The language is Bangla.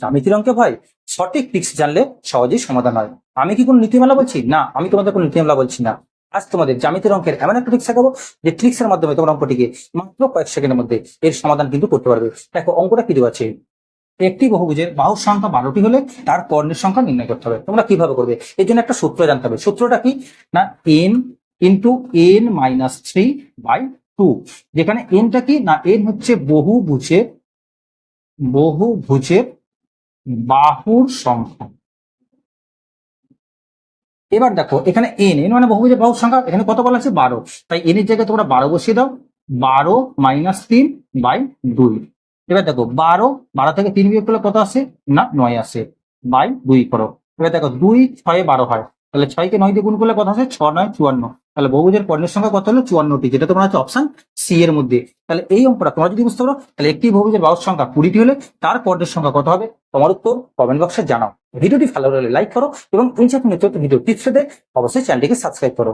জ্যামিতির অঙ্কে ভয় সঠিক ট্রিক্স জানলে সহজেই সমাধান হয়। আমি কি কোনো নীতিমালা বলছি? না, আমি তোমাদের কোনো নীতিমালা বলছি না। আজ তোমাদের জ্যামিতির অঙ্কের এমন একটা ট্রিক্স শেখাবো যে ট্রিক্সের মাধ্যমে তোমরা অঙ্কটিকে মাত্র কয়েক সেকেন্ডের মধ্যে এর সমাধান কিন্তু করতে পারবে। দেখো, অঙ্কটা কি আছে? একটি বহুভুজের বাহুর সংখ্যা বারোটি হলে তার কর্ণের সংখ্যা নির্ণয় করতে হবে। তোমরা কীভাবে করবে? এর জন্য একটা সূত্র জানতে হবে। সূত্রটা কি? না N into N minus three by two যেখানে এনটা কি? না এন হচ্ছে বহুভুজের বহুভুজের বাহুর সংখ্যা। এবার দেখো, এখানে এন এন মানে বহুভুজের বাহুর সংখ্যা, এখানে কত বলা আছে? বারো। তাই এন এর জায়গায় তোমরা বারো বসিয়ে দাও। বারো মাইনাস তিন বাই দুই। এবার দেখো, বারো বারো থেকে তিন বিয়োগ করলে কত আসে? না, নয় আসে। বাই দুই করো। এবার দেখো, দুই, ছয়ে, বারো হয়। তাহলে ছয়কে নয় দিয়ে গুণ করলে কত আসে? ছ নয়, চুয়ান্ন। তাহলে বহুভুজের কর্ণের সংখ্যা কত হলো? চুয়ান্নটি, যেটা তোমার হচ্ছে অপশন সি এর মধ্যে। তাহলে এই অঙ্কটা তোমরা যদি বুঝতে পারো, তাহলে একটি বহুভুজের বাহুর সংখ্যা কুড়িটি হলে তার পর্ণের সংখ্যা কত হবে? তোমার উত্তর কমেন্ট বক্সে জানাও। ভিডিওটি ভালো লাগলে লাইক করো এবং এই জাতীয় ভিডিও টিপস পেতে অবশ্যই চ্যানেলটিকে সাবস্ক্রাইব করো।